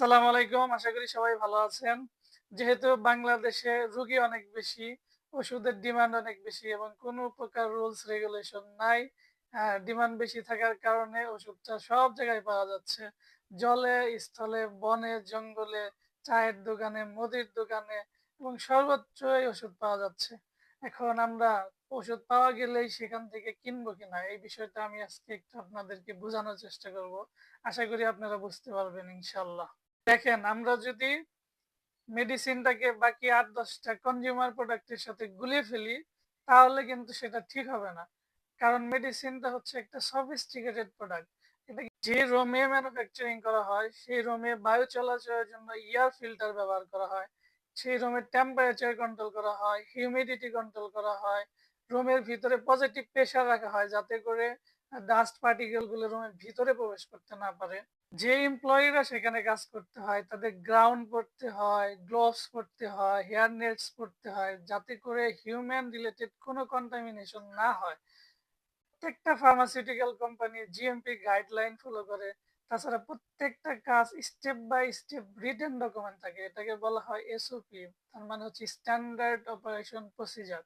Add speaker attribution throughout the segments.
Speaker 1: আসসালামু আলাইকুম। আশা করি সবাই ভালো আছেন। যেহেতু বাংলাদেশে রুগী অনেক বেশি, ওষুধের ডিমান্ড অনেক বেশি এবং কোনো প্রকার রুলস রেগুলেশন নাই ডিমান্ড বেশি থাকার কারণে ওষুধটা সব জায়গায় পাওয়া যাচ্ছে। জলে, স্থলে, বনে, জঙ্গলে, চায়ের দোকানে, মুদির দোকানে এবং সর্বত্রই ওষুধ পাওয়া যাচ্ছে। এখন আমরা ওষুধ পাওয়া গেলেই সেখান থেকে কিনবো কিনা, এই বিষয়টা আমি আজকে একটু আপনাদেরকে বোঝানোর চেষ্টা করব। আশা করি আপনারা বুঝতে পারবেন ইনশাল্লাহ দেখেন, আমরা যদি মেডিসিনটাকে বাকি আট, দশটা কনজিউমার প্রোডাক্টের সাথে গুলিয়ে ফেলি, তাহলে কিন্তু সেটা ঠিক হবে না। কারণ মেডিসিনটা হচ্ছে একটা সফিস্টিকেটেড প্রোডাক্ট এটা যে রোমে ম্যানুফ্যাকচারিং করা হয়, সেই রোমে বায়ু চলাচলের জন্য ইয়ার ফিল্টার ব্যবহার করা হয়, সেই রুমের টেম্পারেচার কন্ট্রোল করা হয় হিউমিডিটি কন্ট্রোল করা হয়, রুমের ভিতরে পজিটিভ প্রেশার রাখা হয়, যাতে করে ডাস্ট পার্টিকেলগুলো রুমের ভিতরে প্রবেশ করতে না পারে। যে এমপ্লয়িরা সেখানে কাজ করতে হয়, তাদের গ্রাউন্ড পড়তে হয় গ্লোভস পড়তে হয় হেয়ার নেটস পড়তে হয়, যাতে করে হিউম্যান রিলেটেড কোনো কন্টামিনেশন না হয়। প্রত্যেকটা pharmaceutical company GMP guideline follow করে। তাছাড়া প্রত্যেকটা কাজ step by step written document থাকে। এটাকে বলা হয় এসওপি তার মানে হচ্ছে স্ট্যান্ডার্ড অপারেশন প্রসিজার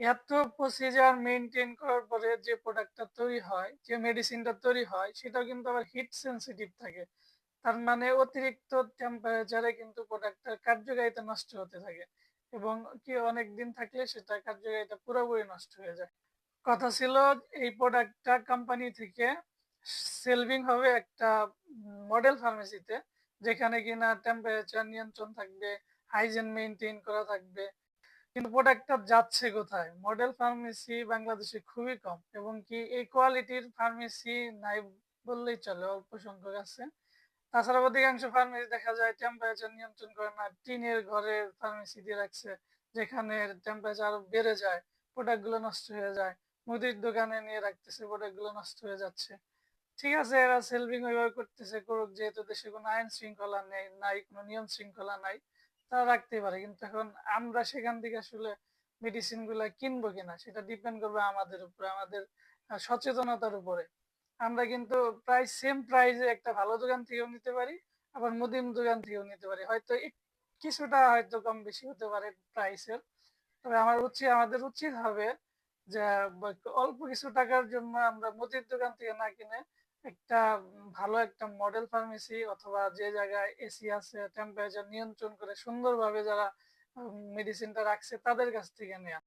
Speaker 1: এত প্রসিজার মেনটেন করার পরে যে প্রোডাক্টটা তৈরি হয়, যে মেডিসিনটা তৈরি হয় সেটা কিন্তু আবার হিট সেন্সিটিভ থাকে। তার মানে অতিরিক্ত টেম্পারেচারে কিন্তু প্রোডাক্টটার কার্যকারিতা নষ্ট হতে থাকে এবং কি অনেক দিন থাকলে সেটা কার্যকারিতা পুরোপুরি নষ্ট হয়ে যায়। কথা ছিল এই প্রোডাক্টটা কোম্পানি থেকে সেলভিং হবে একটা মডেল ফার্মেসিতে যেখানে কিনা টেম্পারেচার নিয়ন্ত্রণ থাকবে হাইজেন মেনটেন করা থাকবে কিন্তু প্রোডাক্টটা যাচ্ছে কোথায়? মডেল ফার্মেসি বাংলাদেশে খুবই কম এবং কি এই কোয়ালিটির ফার্মেসি নাই বললেই চলে, অল্প সংখ্যক আছে। তাছাড়া অধিকাংশ ফার্মেসি দেখা যায় টেম্পারেচার নিয়ন্ত্রণ করে না, টিনের ঘরের ফার্মেসি দিয়ে রাখছে, যেখানে টেম্পারেচার আরও বেড়ে যায় প্রোডাক্টগুলো নষ্ট হয়ে যায়, মুদির দোকানে নিয়ে রাখতেছে প্রোডাক্টগুলো নষ্ট হয়ে যাচ্ছে। ঠিক আছে, এরা সেলভিং ওইভাবে করতেছে, করুক, যেহেতু দেশে কোনো আইন শৃঙ্খলা নেই, নাই, কোনো নিয়ম শৃঙ্খলা নাই তারা রাখতে পারে। কিন্তু এখন আমরা সেখান থেকে আসলে মেডিসিনগুলা কিনবো কিনা, সেটা ডিপেন্ড করবে আমাদের উপরে, আমাদের সচেতনতার উপরে। আমরা কিন্তু প্রায় সেম প্রাইসে একটা ভালো দোকান থেকেও নিতে পারি, আবার মুদিম দোকান থেকেও নিতে পারি। হয়তো কিছুটা হয়তো কম বেশি হতে পারে প্রাইসের তবে আমার উচিত, আমাদের উচিত হবে যে অল্প কিছু টাকার জন্য আমরা মুদির দোকান থেকে না কিনে একটা ভালো একটা মডেল ফার্মেসি অথবা যে জায়গায় এসি আছে টেম্পারেচার নিয়ন্ত্রণ করে সুন্দরভাবে যারা মেডিসিনটা রাখছে তাদের কাছ থেকে নেওয়া